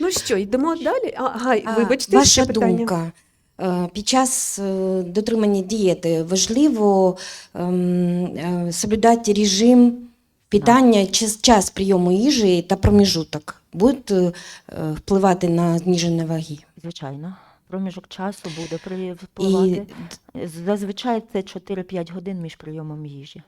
Ну що, йдемо далі? А, Гай, А, вибачте, Ваша ще питання. думка. Е, Під час е, дотримання дієти важливо ем, е, соблюдати режим питання, час, час прийому їжі та проміжуток будуть е, впливати на зниження ваги. Звичайно. Проміжок часу буде при- впливати. І, Зазвичай це 4-5 годин між прийомом їжі.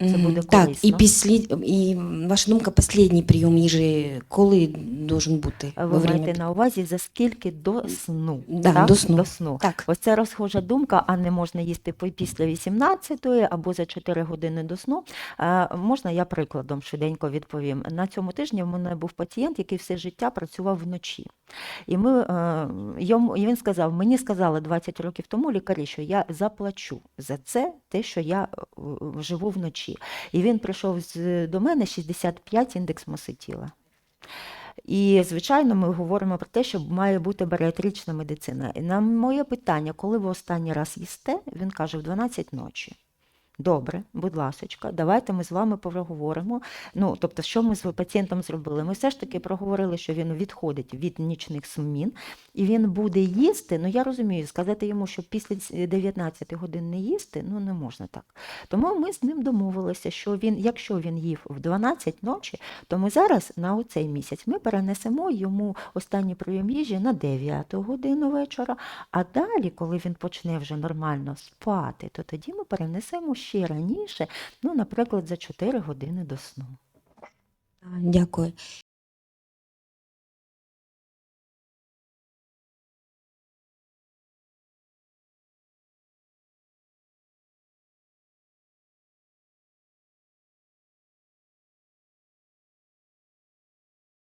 Це буде так, і, післі, і ваша думка, останній прийом їжі коли должен бути? Ви маєте на увазі за скільки до сну. Да, так? до сну. До сну. Так. Ось це розхожа думка, а не можна їсти після 18-ї або за 4 години до сну. Е, можна я прикладом швиденько відповім. На цьому тижні в мене був пацієнт, який все життя працював вночі. І, ми, е, йому, і він сказав: мені сказали 20 років тому лікарі, що я заплачу за це, те, що я е, живу вночі. І він прийшов до мене 65 індекс моситіла. І, звичайно, ми говоримо про те, що має бути баріатрична медицина. І на моє питання, коли ви останній раз їсте, він каже, в 12 ночі. Добре, будь ласочка, давайте ми з вами поговоримо. Ну, тобто, що ми з пацієнтом зробили? Ми все ж таки проговорили, що він відходить від нічних змін, і він буде їсти. Ну, я розумію, сказати йому, що після 19 годин не їсти, ну не можна так. Тому ми з ним домовилися, що він, якщо він їв в 12 ночі, то ми зараз на оцей місяць ми перенесемо йому останній прийом їжі на 9 годину вечора. А далі, коли він почне вже нормально спати, то тоді ми перенесемо ще раніше, ну, наприклад, за 4 години до сну. Дякую.